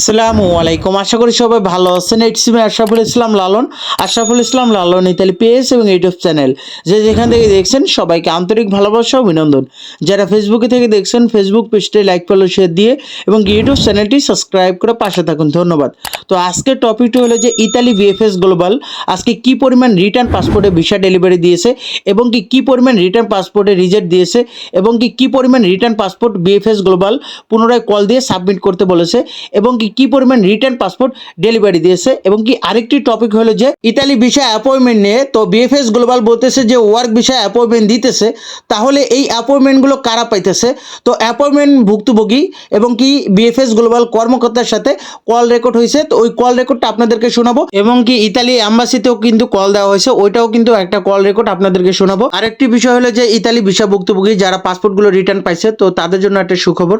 আসসালামু আলাইকুম। আশা করি সবাই ভালো আছেন। It's me Ashraful Islam Lalon. Ashraful Islam Lalon Italy page এবং ইউটিউব চ্যানেল। যে যেখান থেকে দেখছেন সবাইকে আন্তরিক ভালোবাসা অভিনন্দন। যারা ফেসবুকে থেকে দেখছেন ফেসবুক পেজটি লাইক ফলো শেয়ার দিয়ে এবং ইউটিউব চ্যানেলটি সাবস্ক্রাইব করে পাশে থাকুন। ধন্যবাদ। তো আজকের টপিকটি হলো যে ইতালি বিএফএস গ্লোবাল আজকে কি পরিমাণ রিটার্ন পাসপোর্টে ভিসা ডেলিভারি দিয়েছে এবং কি কি পরিমাণ রিটার্ন পাসপোর্টে রিজেক্ট দিয়েছে এবং কি কি পরিমাণ রিটার্ন পাসপোর্ট বিএফএস গ্লোবাল পুনরায় কল দিয়ে সাবমিট করতে বলেছে এবং কি কি পরিমাণ রিটার্ন পাসপোর্ট ডেলিভারি দিয়েছে এবং কি আরেকটি টপিক হলো যে ইতালি ভিসা অ্যাপয়েন্টমেন্ট নিয়ে, তো বিএফএস গ্লোবাল বলতেছে যে ওয়ার্ক ভিসা অ্যাপয়েন্টমেন্ট দিতেছে, তাহলে এই অ্যাপয়েন্টমেন্টগুলো কারা পাইতেছে? তো অ্যাপয়েন্টমেন্ট ভুক্তভোগী এবং কি বিএফএস গ্লোবাল কর্মকর্তার সাথে কল রেকর্ড হয়েছে, তো ওই কল রেকর্ডটা আপনাদেরকে শোনাবো এবং কি ইতালি অ্যাম্বাসিতেও কিন্তু কল দেওয়া হয়েছে, ওইটাও কিন্তু একটা কল রেকর্ড আপনাদেরকে শোনাবো। আরেকটি বিষয় হলো যে ইতালি ভিসা ভুক্তভোগী যারা পাসপোর্টগুলো রিটার্ন পাইছে, তো তাদের জন্য একটা সুখবর।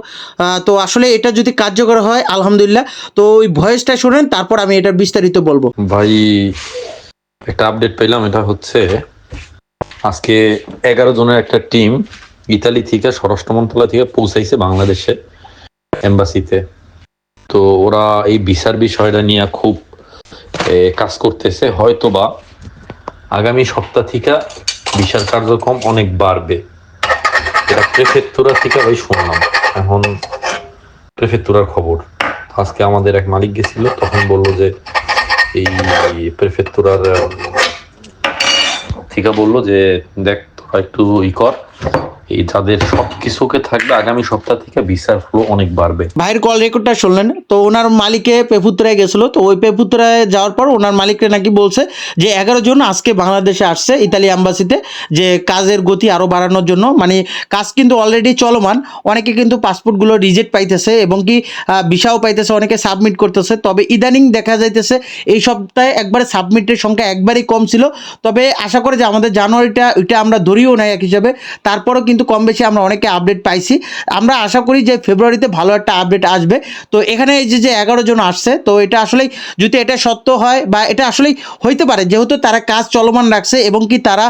তো আসলে এটা যদি কার্যকর হয়, আলহামদুলিল্লাহ তো ওই ভয়েসটা শোনেন, তারপর আমি এটা বিস্তারিত বলব। ভাই, একটা আপডেট পেলাম, এটা হচ্ছে আজকে এগারো জনের একটা টিম ইতালি থেকে, স্বরাষ্ট্র মন্ত্রণালয় থেকে পৌঁছাইছে বাংলাদেশে এম্বাসিতে তো ওরা এই ভিসার বিষয়টা নিয়ে খুব কাজ করতেছে। হয়তো বা আগামী সপ্তাহ থেকে ভিসার কার্যক্রম অনেক বাড়বে। এটা প্রেফেক্টুরা থেকে ভাই শুনলাম। এখন প্রেফেক্টুরার খবর। আজকে আমাদের এক মালিক গেছিল, তখন বলল যে এই প্রেফেক্টুরার ঠিকা বলল যে দেখ, তোরা একটু ই কর এই যাদের সব থাকবে, আগামী সপ্তাহ থেকে ভিসার ফ্লো অনেক বাড়বে। ভাইয়ের কল রেকর্ডটা শুনলেন? তো ওনার মালিকে পেপুত্রায় গেছিল, তো ওই পেপুত্রায় যাওয়ার পর ওনার মালিককে নাকি বলছে যে এগারো জন আজকে বাংলাদেশে আসছে, ইতালি অ্যাম্বাসিতে যে কাজের গতি আরও বাড়ানোর জন্য। মানে কাজ কিন্তু অলরেডি চলমান, অনেকে কিন্তু পাসপোর্টগুলো রিজেক্ট পাইতেছে এবং কি ভিসাও পাইতেছে, অনেকে সাবমিট করতেছে। তবে ইদানিং দেখা যাইতেছে, এই সপ্তাহে একবারে সাবমিটের সংখ্যা একবারই কম ছিল। তবে আশা করি যে আমাদের জানুয়ারিটা ওইটা আমরা ধরিও নাই এক হিসাবে। তারপরেও কিন্তু কম বেশি আমরা অনেকে আপডেট পাইছি। আমরা আশা করি যে ফেব্রুয়ারিতে ভালো একটা আপডেট আসবে। তো এখানে এই যে যে এগারো জন আসছে, তো এটা আসলেই যদি এটা সত্য হয় বা এটা আসলেই হইতে পারে, যেহেতু তারা কাজ চলমান রাখছে এবং কি তারা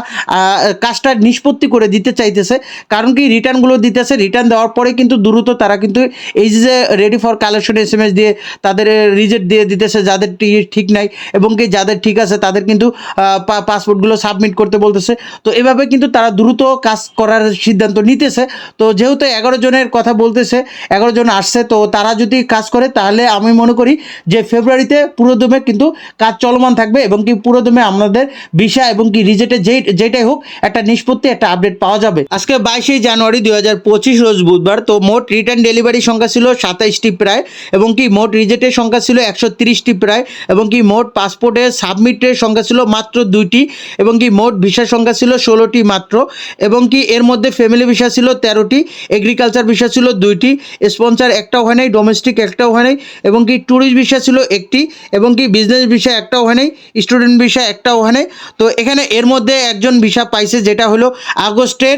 কাজটা নিষ্পত্তি করে দিতে চাইতেছে, কারণ কি রিটার্নগুলো দিতেছে রিটার্ন দেওয়ার পরে কিন্তু দ্রুত তারা কিন্তু এই যে ready for collection S M S দিয়ে তাদের রিজেক্ট দিয়ে দিতেছে, যাদের ঠিক নাই এবং কি যাদের ঠিক আছে তাদের কিন্তু পাসপোর্টগুলো সাবমিট করতে বলতেছে। তো এভাবে কিন্তু তারা দ্রুত কাজ করার সিদ্ধান্ত নিতেছে। তো যেহেতু এগারো জনের কথা বলতেছে, এগারো জন আসছে, তো তারা যদি কাজ করে, তাহলে আমি মনে করি যে ফেব্রুয়ারিতে পুরোদমে কিন্তু কাজ চলমান থাকবে এবং কি পুরোদমে আমাদের ভিসা এবং কি রিজেক্টে যেই, যেটাই হোক, একটা নিষ্পত্তি, একটা আপডেট পাওয়া যাবে। আজকে বাইশে জানুয়ারি দুই হাজার পঁচিশ, রোজ বুধবার, তো মোট রিটার্ন ডেলিভারি সংখ্যা ছিল সাতাইশটি প্রায় এবং কি মোট রিজেক্টের সংখ্যা ছিল একশো তিরিশটি প্রায় এবং কি মোট পাসপোর্টের সাবমিটের সংখ্যা ছিল মাত্র দুইটি এবং কি মোট ভিসার সংখ্যা ছিল ষোলোটি মাত্র এবং কি এর মধ্যে ফ্যামিলি ভিসা ছিল তেরোটি এগ্রিকালচার ভিসা ছিল দুইটি স্পন্সার একটাও হয় নাই ডোমেস্টিক একটাও হয় নাই, এবং কি ট্যুরিস্ট ভিসা ছিল একটি, এবং কি বিজনেস ভিসা একটাও হয় নাই স্টুডেন্ট ভিসা একটাও হয় নাই। তো এখানে এর মধ্যে একজন ভিসা পাইছে, যেটা হলো আগস্টের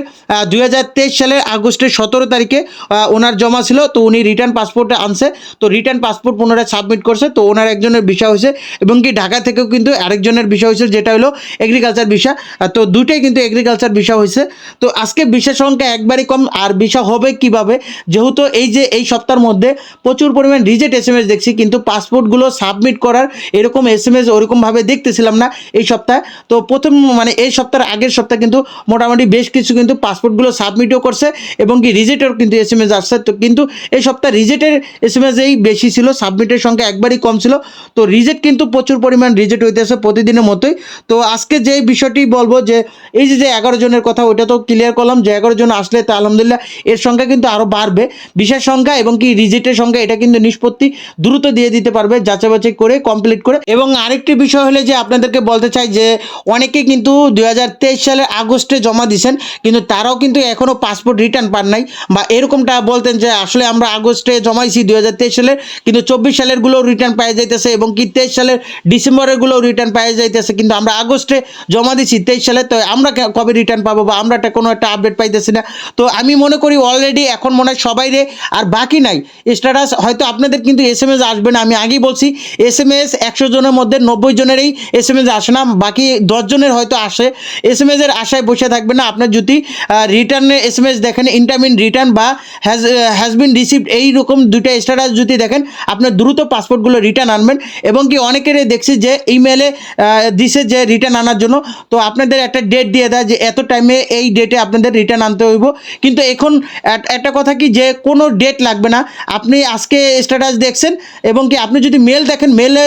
দু হাজার তেইশ সালের আগস্টের সতেরো তারিখে ওনার জমা ছিল, তো উনি রিটার্ন পাসপোর্টে আনছে। তো রিটার্ন পাসপোর্ট পুনরায় সাবমিট করছে, তো ওনার একজনের ভিসা হয়েছে, এবং কি ঢাকা থেকেও কিন্তু আরেকজনের ভিসা হয়েছে যেটা হলো এগ্রিকালচার ভিসা তো দুইটাই কিন্তু এগ্রিকালচার ভিসা হয়েছে। তো আজকে ভিসা সংখ্যা একবারই কম, আর ভিসা হবে কীভাবে? যেহেতু এই যে, এই সপ্তাহের মধ্যে প্রচুর পরিমাণ রিজেক্ট এস এম এস দেখছি, কিন্তু পাসপোর্টগুলো সাবমিট করার এরকম এস এম এস ওরকমভাবে দেখতেছিলাম না এই সপ্তাহে। তো প্রথম মানে এই সপ্তাহের আগের সপ্তাহে কিন্তু মোটামুটি বেশ কিছু কিন্তু পাসপোর্টগুলো সাবমিটও করছে এবং কি রিজেক্টের কিন্তু এস এম এস আসছে। তো কিন্তু এই সপ্তাহে রিজেক্টের এস এম এসেই বেশি ছিল, সাবমিটের সংখ্যা একবারই কম ছিল। তো রিজেক্ট কিন্তু প্রচুর পরিমাণ রিজেক্ট হইতেছে প্রতিদিনের মতোই। তো আজকে যে বিষয়টি বলব যে, এই যে এগারো জনের কথা, ওইটা তো ক্লিয়ার করলাম যে এগারো জন আসলে তা আলহামদুলিল্লাহ এর সংখ্যা কিন্তু আরও বাড়বে। বিশেষ সংখ্যা এবং কি রিজেক্টের সংখ্যা, এটা কিন্তু নিষ্পত্তি দ্রুত দিয়ে দিতে পারবে যাচাই বাছাই করে কমপ্লিট করে। এবং আরেকটি বিষয় হলে যে আপনাদেরকে বলতে চাই যে, অনেকে কিন্তু দুই সালের আগস্টে জমা দিয়েছেন, কিন্তু তারাও কিন্তু এখনও পাসপোর্ট রিটার্ন পান নাই বা এরকমটা বলতেন যে, আসলে আমরা আগস্টে জমাইছি দুই সালের, কিন্তু চব্বিশ সালেরগুলোও রিটার্ন পাওয়া যাইতেছে এবং কি তেইশ সালের ডিসেম্বরেরগুলোও রিটার্ন পাওয়া যাইতেছে, কিন্তু আমরা আগস্টে জমা দিছি তেইশ সালে, তো আমরা কবে রিটার্ন পাবো বা আমরা একটা কোনো একটা আপডেট পাইতে পাইতেছি না। তো আমি মনে করি অলরেডি এখন মনে হয় সবাই রে, আর বাকি নাই। স্ট্যাটাস হয়তো আপনাদের কিন্তু এস এম এস আসবে না, আমি আগেই বলছি এস এম এস একশো জনের মধ্যে নব্বই জনেরই এস এম এস আসে না, বাকি দশজনের হয়তো আসে। এস এম এসের আশায় বসে থাকবে না, আপনার যদি রিটার্নে এস এম এস দেখেন ইন্টারমিন রিটার্ন বা হ্যাজ হ্যাজ বিন রিসিভড এই রকম দুইটা স্ট্যাটাস যদি দেখেন, আপনার দ্রুত পাসপোর্টগুলো রিটার্ন আনবেন। এবং কি অনেকেরই দেখছি যে ইমেলে দিছে যে রিটার্ন আনার জন্য। তো আপনাদের একটা ডেট দিয়ে দেয় যে এত টাইমে এই ডেটে আপনাদের রিটার্ন আনতে হইব। কিন্তু এখন একটা কথা কি যে কোনো ডেট লাগবে না। আপনি আজকে স্ট্যাটাস দেখছেন এবং কি আপনি যদি মেল দেখেন মেলে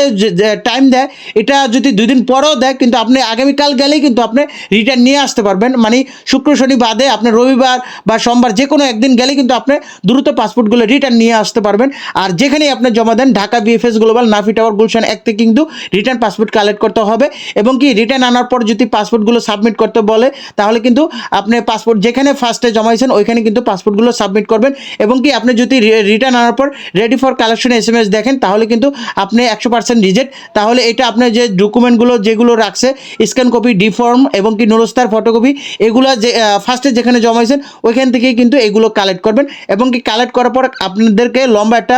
টাইম দেয়, এটা যদি দুই দিন পরেও দেয়, কিন্তু আপনি আগামীকাল গেলেই কিন্তু আপনি রিটার্ন নিয়ে আসতে পারবেন। মানে শুক্র, শনি বাদে আপনি রবিবার বা সোমবার যে কোনো একদিন গেলে কিন্তু আপনি দ্রুত পাসপোর্টগুলো রিটার্ন নিয়ে আসতে পারবেন। আর যেখানেই আপনি জমা দেন, Dhaka VFS global Nafi tower Gulshan এক থেকে কিন্তু রিটার্ন পাসপোর্ট কালেক্ট করতে হবে। এবং কি রিটার্ন আনার পর যদি পাসপোর্টগুলো সাবমিট করতে বলে, তাহলে কিন্তু আপনি পাসপোর্ট যেখানে ফার্স্টে জমাইছেন ওইখানে কিন্তু পাসপোর্টগুলো সাবমিট করবেন। এবং কি আপনি যদি রিটার্ন আনার পর ready for collection S M S দেখেন, তাহলে কিন্তু আপনি একশো পার্সেন্ট রিজেক্ট তাহলে এটা আপনার যে ডকুমেন্টগুলো যেগুলো রাখছে স্ক্যান কপি ডি ফর্ম এবং কি নুরস্তার ফটোকপি এগুলো যে ফার্স্টে যেখানে জমাইছেন ওইখান থেকেই কিন্তু এগুলো কালেক্ট করবেন। এবং কি কালেক্ট করার পর আপনাদেরকে লম্বা একটা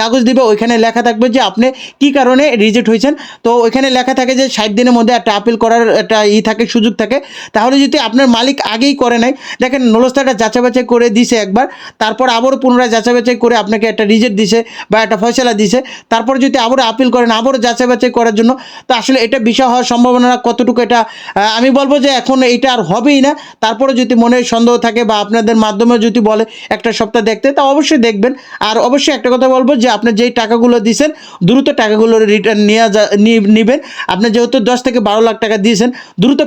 কাগজ দিবে, ওইখানে লেখা থাকবে যে আপনি কি কারণে রিজেক্ট হয়েছেন। তো ওইখানে লেখা থাকে যে ষাট দিনের মধ্যে একটা আপিল করার একটা ই থাকে, সুযোগ থাকে। তাহলে যদি আপনার মালিক আগেই করে নাই দেখেন নলস্তাটা যাচাই বাছাই করে দিছে একবার, তারপর আবারও পুনরায় যাচাই বাছাই করে আপনাকে একটা রিজেক্ট দিছে বা একটা ফয়সলা দিছে। তারপর যদি আবারও আপিল করেন, আবারও যাচাই বাছাই করার জন্য, তো আসলে এটা বিষয় হওয়ার সম্ভাবনা কতটুকু এটা আমি বলব যে এখন এটা আর হবেই না। তারপরে যদি মনে সন্দেহ থাকে বা আপনাদের মাধ্যমে যদি বলে একটা সপ্তাহ দেখতে, তা অবশ্যই দেখবেন। আর অবশ্যই একটা কথা বলব যে আপনি যেই টাকাগুলো দিয়েছেন দ্রুত টাকাগুলো রিটার্ন নিয়ে যা নেবেন। আপনি যেহেতু দশ থেকে বারো লাখ টাকা দিয়েছেন, দ্রুত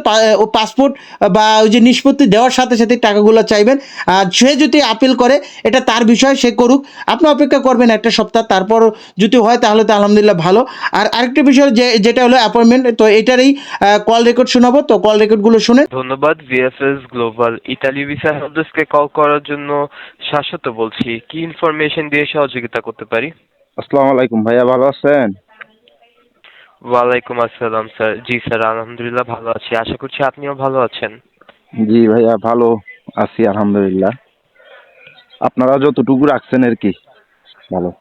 পাসপোর্ট বা ওই যে নিষ্পত্তি দেওয়ার সাথে সাথে টাকাগুলো চাইবেন আর সে যদি আপিল করে এটা তার বিষয় সে করুক। আপনি অপেক্ষা করবেন একটা সপ্তাহ তারপর যদি হয় তাহলে তো আলহামদুলিল্লাহ ভালো। আর আরেকটা বিষয় যে যেটা হলো অ্যাপয়েন্টমেন্ট তো এটারই কল রেকর্ড শোনাবো। তো কল রেকর্ডগুলো শুনে ধন্যবাদ ভিএফএস গ্লোবাল ইতালি ভিসা হেল্পডেস্ককে কল করার জন্য শাশ্বত বলছি। কি ইনফরমেশন দিয়ে সহযোগিতা করতে পারি? আসসালামু আলাইকুম ভাইয়া ভালো আছেন? ওয়ালাইকুম আসসালাম স্যার। জি স্যার আলহামদুলিল্লাহ ভালো আছি। আশা করছি আপনিও ভালো আছেন। জি ভাইয়া ভালো আছি আলহামদুলিল্লাহ। আপনারা যতটুকু রাখছেন আর কি ভালো।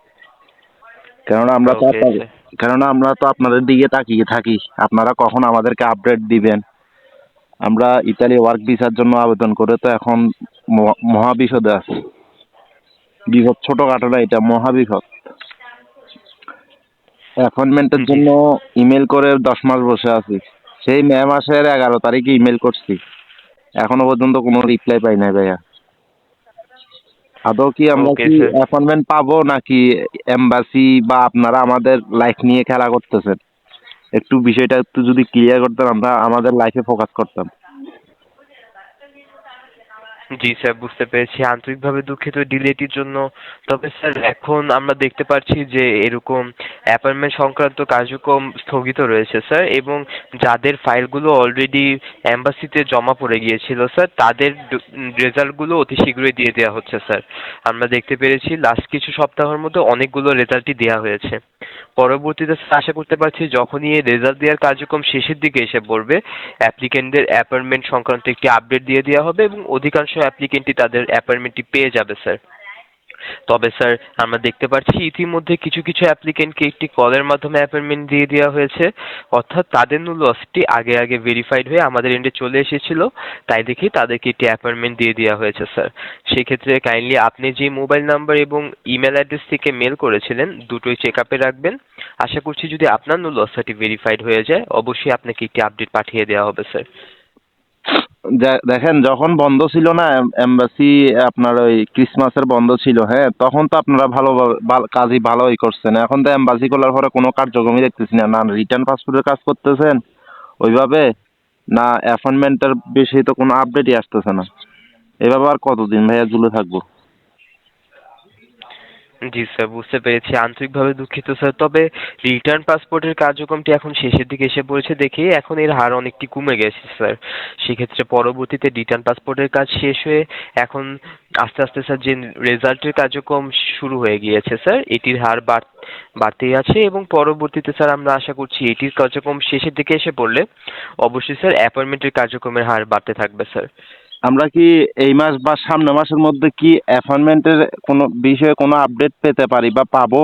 কেননা আমরা তো আপনাদের- কেননা আমরা তো আপনাদের দিকে তাকিয়ে থাকি। আপনারা কখন আমাদেরকে আপডেট দিবেন? আমরা ইতালি ওয়ার্ক ভিসার জন্য আবেদন করে তো এখন মহা- মহাবিপদে আছি। বিপদ ছোটখাটো না এটা মহাবিপদ। অ্যাপয়েন্টমেন্টের। জন্য ইমেল করে দশ মাস বসে আছি। সেই মে মাসের এগারো তারিখে ইমেল করছি। এখনও পর্যন্ত কোনো রিপ্লাই পাই নাই ভাইয়া। আদৌ কি আমরা কি অ্যাপয়েন্টমেন্ট পাবো নাকি এম্বাসি বা আপনারা আমাদের লাইফ নিয়ে খেলা করতেছেন? একটু বিষয়টা একটু যদি ক্লিয়ার করতেন আমরা আমাদের লাইফে ফোকাস করতাম। জি স্যার, বুঝতে পেরেছি। আন্তরিকভাবে দুঃখিত ডিলেটির জন্য। তবে স্যার, এখন আমরা দেখতে পাচ্ছি যে এরকম অ্যাপয়েন্টমেন্ট সংক্রান্ত কার্যক্রম স্থগিত রয়েছে, স্যার, এবং যাদের ফাইলগুলো অলরেডি অ্যাম্বাসিতে জমা পড়ে গিয়েছিল, স্যার, তাদের রেজাল্টগুলো অতি শীঘ্রই দিয়ে দেওয়া হচ্ছে, স্যার। আমরা দেখতে পেরেছি লাস্ট কিছু সপ্তাহের মধ্যে অনেকগুলো রেজাল্টই দেওয়া হয়েছে। পরবর্তীতে আশা করতে পারছি যখনই এই রেজাল্ট দেওয়ার কার্যক্রম শেষের দিকে এসে পড়বে অ্যাপ্লিকেন্টদের অ্যাপয়েন্টমেন্ট সংক্রান্ত একটি আপডেট দিয়ে দেওয়া হবে এবং অধিকাংশ অ্যাপ্লিকেন্টই তাদের অ্যাপয়েন্টমেন্টটি পেয়ে যাবে স্যার তবে স্যার আমরা দেখতে পাচ্ছি ইতিমধ্যে কিছু কিছু অ্যাপ্লিকেন্টকে একটি কলের মাধ্যমে অ্যাপয়েন্টমেন্ট দিয়ে দেওয়া হয়েছে। অর্থাৎ তাদের লসটি আগে আগে ভেরিফাইড হয়ে আমাদের এন্ডে চলে এসেছিল। তাই দেখি তাদেরকে একটি অ্যাপয়েন্টমেন্ট দিয়ে দেওয়া হয়েছে স্যার সেক্ষেত্রে কাইন্ডলি আপনি যে মোবাইল নাম্বার এবং ইমেল অ্যাড্রেস থেকে মেল করেছিলেন, দুটোই চেক আপে রাখবেন। আশা করছি যদি আপনার লসটি ভেরিফাইড হয়ে যায়, অবশ্যই আপনাকে একটি আপডেট পাঠিয়ে দেওয়া হবে স্যার দেখেন, যখন বন্ধ ছিল না এম্বাসি আপনার ওই ক্রিসমাসের বন্ধ ছিল হ্যাঁ তখন তো আপনারা ভালো কাজই ভালোই করছেন। এখন তো এম্বাসি খোলার পরে কোনো কার্যক্রমই দেখতেছি না। না রিটার্ন পাসপোর্টের কাজ করতেছেন, ওইভাবে, না অ্যাপয়েন্টমেন্টের বিষয়ে তো কোনো আপডেটই আসতেছে না। এভাবে আর কতদিন ভাইয়া ঝুলে থাকব? জি স্যার, বুঝতে পেরেছি। আন্তরিকভাবে দুঃখিত স্যার। তবে রিটার্ন পাসপোর্টের কার্যক্রমটি এখন শেষের দিকে এসে পড়েছে দেখে এখন এর হার অনেকটি কমে গেছে স্যার। সেক্ষেত্রে পরবর্তীতে রিটার্ন পাসপোর্টের কাজ শেষ হয়ে এখন আস্তে আস্তে স্যার যে রেজাল্টের কার্যক্রম শুরু হয়ে গিয়েছে স্যার, এটির হার বাড়, বাড়তেই আছে এবং পরবর্তীতে স্যার আমরা আশা করছি এটির কার্যক্রম শেষের দিকে এসে পড়লে অবশ্যই স্যার অ্যাপয়েন্টমেন্টের কার্যক্রমের হার বাড়তে থাকবে স্যার। আমরা কি এই মাস বা সামনে মাসের মধ্যে কি অ্যাপয়েন্টমেন্টের কোনো বিষয়ে কোনো আপডেট পেতে পারি বা পাবো?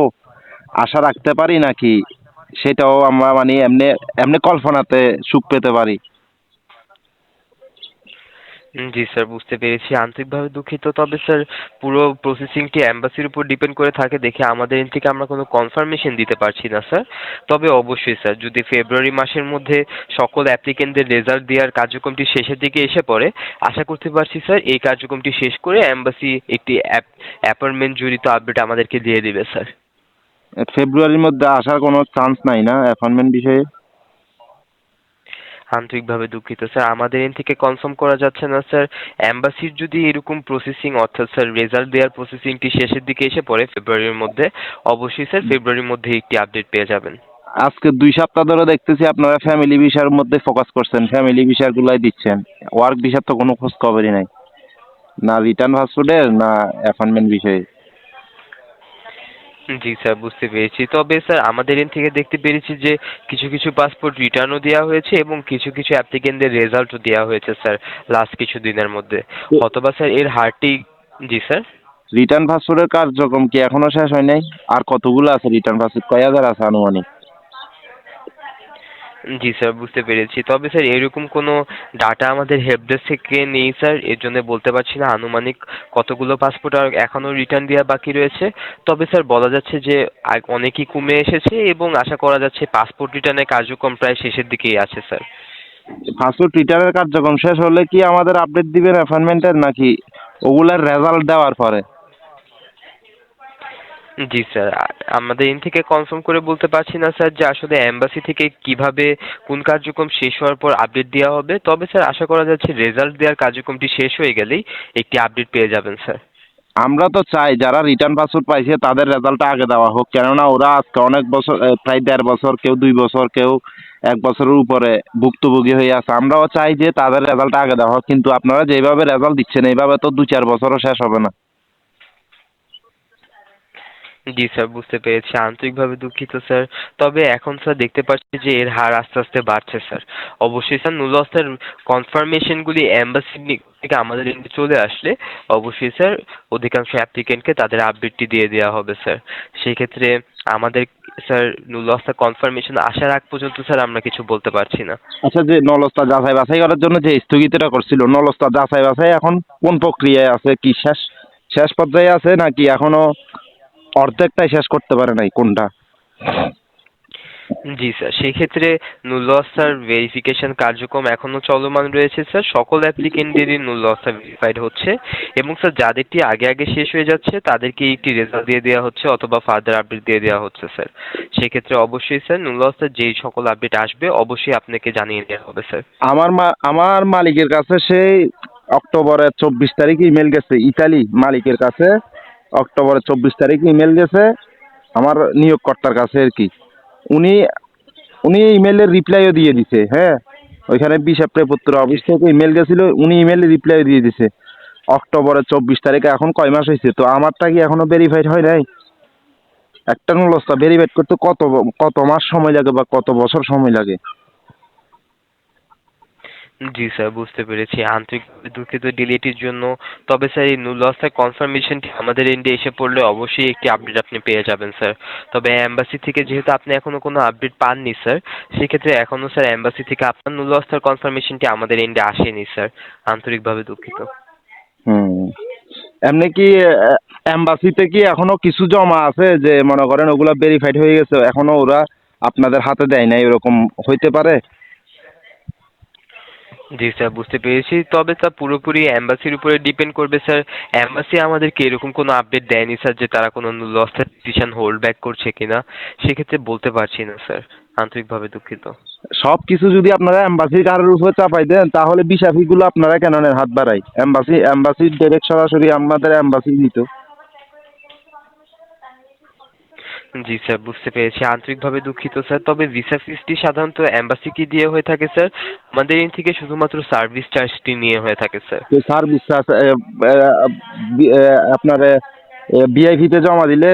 আশা রাখতে পারি নাকি? সেটাও আমরা মানে এমনি এমনি কল্পনাতে সুখ পেতে পারি। জি স্যার বুঝতে পেরেছি। আন্তরিকভাবে দুঃখিত, তবে স্যার পুরো প্রসেসিংটি অ্যাম্বাসির উপর ডিপেন্ড করে থাকে দেখে আমাদের এন থেকে আমরা কোনো কনফার্মেশন দিতে পারছি না স্যার তবে অবশ্যই স্যার যদি ফেব্রুয়ারি মাসের মধ্যে সকল অ্যাপ্লিকেন্টদের রেজাল্ট দেওয়ার কার্যক্রমটি শেষের দিকে এসে পড়ে, আশা করতে পারছি স্যার এই কার্যক্রমটি শেষ করে অ্যাম্বাসি একটি অ্যাপয়েন্টমেন্ট জড়িত আপডেট আমাদেরকে দিয়ে দেবে স্যার ফেব্রুয়ারির মধ্যে আসার কোনো চান্স নাই না অ্যাপয়েন্টমেন্ট বিষয়ে? আন্তরিকভাবে দুঃখিত, স্যার। আমাদের এন থেকে কনফার্ম করা যাচ্ছে না, স্যার। অ্যাম্বাসির যদি এরকম প্রসেসিং অর্থাৎ, স্যার রেজাল্ট দেওয়ার প্রসেসিংটি শেষের দিকে এসে পড়ে ফেব্রুয়ারির মধ্যে, অবশ্যই, স্যার ফেব্রুয়ারির মধ্যে একটি আপডেট পেয়ে যাবেন। আজকে দুই সপ্তাহ ধরে দেখতেছি আপনারা ফ্যামিলি বিষয়ের মধ্যে ফোকাস করছেন। ফ্যামিলি বিষয়গুলাই দিচ্ছেন। ওয়ার্ক বিষয়ের তো কোনো খোঁজ খবরই নাই। না রিটার্ন পাসপোর্টের না অ্যাপয়েন্টমেন্ট বিষয়ে। জি স্যার বুঝতে পেরেছি। তবে স্যার আমাদের এন থেকে দেখতে পেরেছি যে কিছু কিছু পাসপোর্ট রিটার্নও দেওয়া হয়েছে এবং কিছু কিছু অ্যাপ্লিকেন্টদের রেজাল্টও দেওয়া হয়েছে স্যার লাস্ট কিছু দিনের মধ্যে। অথবা স্যার এর হারটি জি স্যার? রিটার্ন পাসপোর্টের কার্যক্রম কি এখনও শেষ হয় নাই? আর কতগুলো আছে রিটার্ন পাসপোর্ট কয় হাজার আছে আনুমানিক? জি স্যার, বুঝতে পেরেছি। তবে স্যার, এরকম কোনো ডাটা আমাদের হেল্প ডেস্ক থেকে নেই স্যার, এর জন্য বলতে পারছি না, আনুমানিক কতগুলো পাসপোর্ট আর এখনও রিটার্ন দেওয়া বাকি রয়েছে। তবে স্যার, বলা যাচ্ছে যে অনেকই কমে এসেছে এবং আশা করা যাচ্ছে পাসপোর্ট রিটার্নের কার্যক্রম প্রায় শেষের দিকেই আছে, স্যার। পাসপোর্ট রিটার্নের কার্যক্রম শেষ হলে কি আমাদের আপডেট দিবেন অ্যাপয়েন্টমেন্টের নাকি? ওগুলার রেজাল্ট দেওয়ার পরে। জি, স্যার। আমাদের এন থেকে কনফার্ম করে বলতে পারছি না, স্যার, যে আসলে অ্যাম্বাসি থেকে কীভাবে কোন কার্যক্রম শেষ হওয়ার পর আপডেট দেওয়া হবে। তবে, স্যার, আশা করা যাচ্ছে রেজাল্ট দেওয়ার কার্যক্রমটি শেষ হয়ে গেলেই একটি আপডেট পেয়ে যাবেন, স্যার। আমরা তো চাই যারা রিটার্ন পাসপোর্ট পাইছে তাদের রেজাল্টটা আগে দেওয়া হোক। কেননা ওরা আজকে অনেক বছর প্রায় দেড় বছর, কেউ দুই বছর, কেউ এক বছরের উপরে ভুক্তভোগী হয়ে আছে। আমরাও চাই যে তাদের রেজাল্টটা আগে দেওয়া হোক। কিন্তু আপনারা যেভাবে রেজাল্ট দিচ্ছেন, এইভাবে তো দু চার বছরও শেষ হবে না। জি স্যার, বুঝতে পেরেছি। আন্তরিকভাবে দুঃখিত, স্যার। তবে এখন, স্যার, দেখতে পাচ্ছি যে এর হার আস্তে আস্তে বাড়ছে, স্যার। অবশ্যই, স্যার নুলস্তার কনফার্মেশনগুলি অ্যাম্বাসি থেকে আমাদের এখানে চলে আসলে অবশ্যই, স্যার, অধিকাংশ অ্যাপ্লিকেন্টকে তাদের আপডেটটি দিয়ে দেওয়া হবে, স্যার। সেই ক্ষেত্রে আমাদের, স্যার নুলস্তার কনফার্মেশন আসার আগ পর্যন্ত, স্যার, আমরা কিছু বলতে পারছি না। আচ্ছা যে নলস্তা যাচাই বাছাই করার জন্য যে স্থগিতটা করছিল নলস্তা যাচাই বাছাই এখন কোন প্রক্রিয়ায় আছে? কি শেষ শেষ পর্যায়ে আছে নাকি এখনও অর্ধেকটাই শেষ করতে পারে নাই কোনটা? জি স্যার সেই ক্ষেত্রে নুলস্তার ভেরিফিকেশন কার্যক্রম এখনও চলমান রয়েছে স্যার। সকল অ্যাপ্লিকেন্টদেরই নুলস্তা ভেরিফাইড হচ্ছে এবং স্যার যাদেরটি আগে আগে শেষ হয়ে যাচ্ছে তাদেরকে একটি রেজাল্ট দিয়ে দেওয়া হচ্ছে অথবা ফার্দার আপডেট দিয়ে দেওয়া হচ্ছে স্যার। সেক্ষেত্রে অবশ্যই স্যার নুলস্তার যেই সকল আপডেট আসবে অবশ্যই আপনাকে জানিয়ে দেওয়া হবে স্যার। আমার মা আমার মালিকের কাছে সেই অক্টোবরের চব্বিশ তারিখ ইমেল গেছে ইতালি মালিকের কাছে। অক্টোবরের চব্বিশ তারিখ ইমেল গেছে আমার নিয়োগকর্তার কাছে আর কি। উনি উনি ইমেলের রিপ্লাইও দিয়ে দিছে হ্যাঁ? ওইখানে বিশাপ পুত্র অফিস থেকে ইমেল গেছিল, উনি ইমেলের রিপ্লাই দিয়ে দিছে। অক্টোবরের চব্বিশ তারিখে এখন কয় মাস হয়েছে তো আমারটা কি এখনও ভেরিফাইড হয় নাই? একটা নলস্তা ভেরিফাইড করতে কত কত মাস সময় লাগে বা কত বছর সময় লাগে? জি স্যার বুঝতে পেরেছি। আন্তরিক দুঃখিত ডিলেটির জন্য। তবে স্যার এই নুলস্তার কনফার্মেশনটি আমাদের এন্ডে এসে পড়লে অবশ্যই একটি আপডেট আপনি পেয়ে যাবেন স্যার তবে অ্যাম্বাসি থেকে যেহেতু আপনি এখনও কোনো আপডেট পাননি স্যার সেক্ষেত্রে এখনও স্যার অ্যাম্বাসি থেকে আপনার নুলস্তার কনফার্মেশনটি আমাদের এন্ডে আসেনি স্যার আন্তরিকভাবে দুঃখিত। হুম। এমনি কি এম্বাসিতে কি এখনও কিছু জমা আছে যে মনে করেন ওগুলা ভেরিফাইড হয়ে গেছে, এখনও ওরা আপনাদের হাতে দেয় নাই, এরকম হইতে পারে? জি স্যার, বুঝতে পেরেছি। তবে স্যার, পুরোপুরি অ্যাম্বাসির উপরে ডিপেন্ড করবে স্যার। অ্যাম্বাসি আমাদেরকে এরকম কোনো আপডেট দেয়নি স্যার যে তারা কোনো লসের ডিসিশন হোল্ড ব্যাক করছে কিনা? সেক্ষেত্রে বলতে পারছি না, স্যার। আন্তরিকভাবে দুঃখিত। সব কিছু যদি আপনারা এম্বাসির কারোর উপরে চাপাই দেন, তাহলে বিশাফিগুলো আপনারা কেন নেন হাত বাড়াই? এম্বাসি এম্বাসি ডাইরেক্ট সরাসরি আমাদের এম্বাসি দিত। জি স্যার, বুঝতে পেরেছি। আন্তরিকভাবে দুঃখিত, স্যার। তবে ভিসা ফিসটি সাধারণত অ্যাম্বাসি কি দিয়ে হয়ে থাকে, স্যার? আমাদের এখান থেকে শুধুমাত্র সার্ভিস চার্জটি নিয়ে হয়ে থাকে, স্যার। তো সার্ভিস আপনার বিআইপিতে জমা দিলে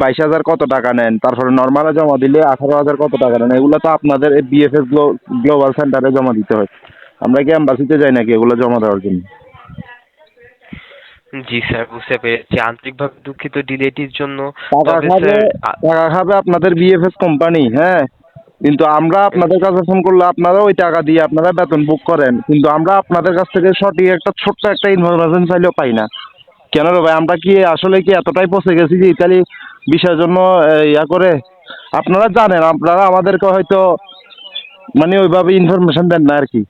বাইশ হাজার কত টাকা নেন? তারপরে নর্মালে জমা দিলে আঠারো হাজার কত টাকা নেন? এগুলো তো আপনাদের বিএফএস গ্লোবাল সেন্টারে জমা দিতে হয়। আমরা কি এম্বাসিতে যাই নাকি এগুলো জমা দেওয়ার জন্য? জি স্যার বুঝতে পেরেছি। আন্তরিকভাবে দুঃখিত ডিলেটির জন্য। টাকা খাবে টাকা খাবে আপনাদের বিএফএস কোম্পানি হ্যাঁ? কিন্তু আমরা আপনাদের কাছে ফোন করলে আপনারা ওই টাকা দিয়ে আপনারা বেতন বুক করেন। কিন্তু আমরা আপনাদের কাছ থেকে সঠিক একটা ছোট্ট একটা ইনফরমেশন চাইলেও পাই না। কেন রে ভাই আমরা কি আসলে কি এতটাই পৌঁছে গেছি যে ইতালি বিষয়ের জন্য ইয়া করে? আপনারা জানেন আপনারা আমাদেরকে হয়তো মানে ওইভাবে ইনফরমেশন দেন না আর কি।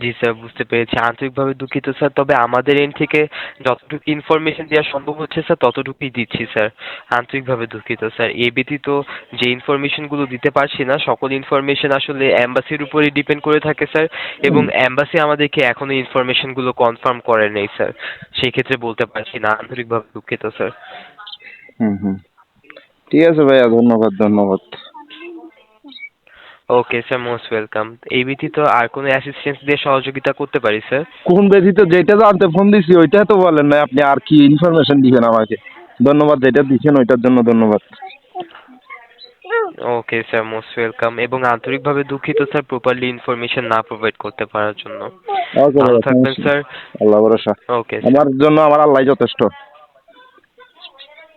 জি স্যার বুঝতে পেরেছি। আন্তরিকভাবে দুঃখিত স্যার তবে আমাদের এন্ড থেকে যতটুকু ইনফরমেশন দেওয়া সম্ভব হচ্ছে স্যার ততটুকুই দিচ্ছি স্যার আন্তরিকভাবে দুঃখিত স্যার এ ব্যতীত যে ইনফরমেশনগুলো দিতে পারছি না সকল ইনফরমেশন আসলে অ্যাম্বাসির উপরেই ডিপেন্ড করে থাকে স্যার এবং অ্যাম্বাসি আমাদেরকে এখনও ইনফরমেশনগুলো কনফার্ম করে নেই স্যার সেই ক্ষেত্রে বলতে পারছি না আন্তরিকভাবে দুঃখিত স্যার হুম হুম। ঠিক আছে ভাইয়া ধন্যবাদ ধন্যবাদ। ওকে স্যার মোস্ট ওয়েলকাম এই ব্যতীত আর কোনো অ্যাসিস্ট্যান্স দিয়ে সহযোগিতা করতে পারি স্যার কোন ব্যতীত যেটা জানতে ফোন দিছি ওইটা তো বলেন না আপনি আর কি ইনফরমেশন দিবেন আমাকে? ধন্যবাদ যেটা দিচ্ছেন ওইটার জন্য ধন্যবাদ। ওকে স্যার মোস্ট ওয়েলকাম এবং আন্তরিকভাবে দুঃখিত স্যার প্রপারলি ইনফরমেশন না প্রোভাইড করতে পারার জন্য। ওকে ভালো থাকবেন স্যার আল্লাহ ভরসা। ওকে আমার জন্য আমার আল্লাহ যথেষ্ট।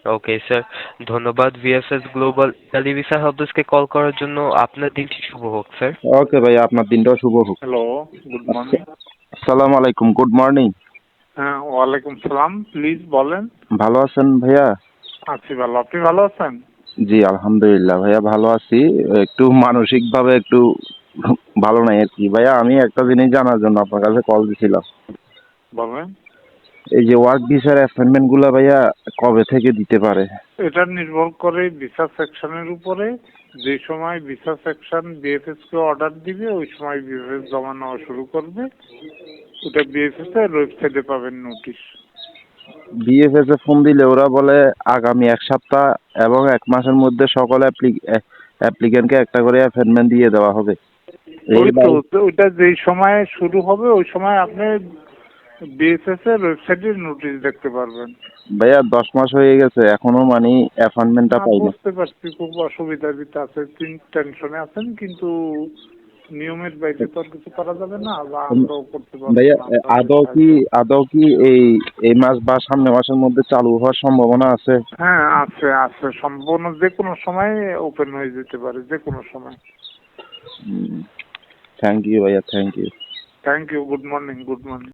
ওকে স্যার ধন্যবাদ VFS global Italy visa call করার জন্য। আপনার দিনটি শুভ হোক স্যার ওকে ভাইয়া আপনার দিনটাও শুভ হোক। হ্যালো গুড মর্নিং আসসালামু আলাইকুম গুড মর্নিং হ্যাঁ ওয়ালাইকুম সালাম প্লিজ বলেন। ভালো আছেন ভাইয়া? আছি ভালো আপনি ভালো আছেন? জি আলহামদুলিল্লাহ ভাইয়া ভালো আছি। একটু মানসিকভাবে একটু ভালো নাই আর কি। ভাইয়া আমি একটা জিনিস জানার জন্য আপনার কাছে কল দিছিলাম। বলেন। এই যে ওয়ার্ক ভিসার অ্যাপয়েন্টমেন্টগুলা ভাইয়া কবে থেকে দিতে পারে? এটা নির্ভর করে ভিসা সেকশনের উপরে। যে সময় ভিসা সেকশন বিএফএস কে অর্ডার দিবে ওই সময় বিএফএস জমা নেওয়া শুরু করবে। ওটা বিএফএস এর ওয়েবসাইটে পাবেন নোটিশ বিএফএস এ ফোন দিলে ওরা বলে আগামী এক সপ্তাহ এবং এক মাসের মধ্যে সকল অ্যাপ্লিকেন্টকে একটা করে অ্যাপয়েন্টমেন্ট দিয়ে দেওয়া হবে। ওই তো তো ওইটা যেই সময় শুরু হবে ওই সময় আপনি বিএফএস এর ওয়েবসাইটে নোটিশ দেখতে পারবেন। ভাইয়া দশ মাস হয়ে গেছে এখনও মানে অ্যাপয়েন্টমেন্টটা আমি পাই না বুঝতে পারছি খুব অসুবিধার ভিতরে আছে তিন টেনশনে আছেন কিন্তু নিয়মের বাইরে তো আর কিছু করা যাবে না বা আমরাও করতে পারব ভাইয়া আদৌ কি আদৌ কি এই এই মাস বা সামনের মাসের মধ্যে চালু হওয়ার সম্ভাবনা আছে? হ্যাঁ আছে আছে। সম্পূর্ণ যে কোনো সময় ওপেন হয়ে যেতে পারে যে কোনো সময়। থ্যাংক ইউ ভাইয়া thank you thank you good morning good morning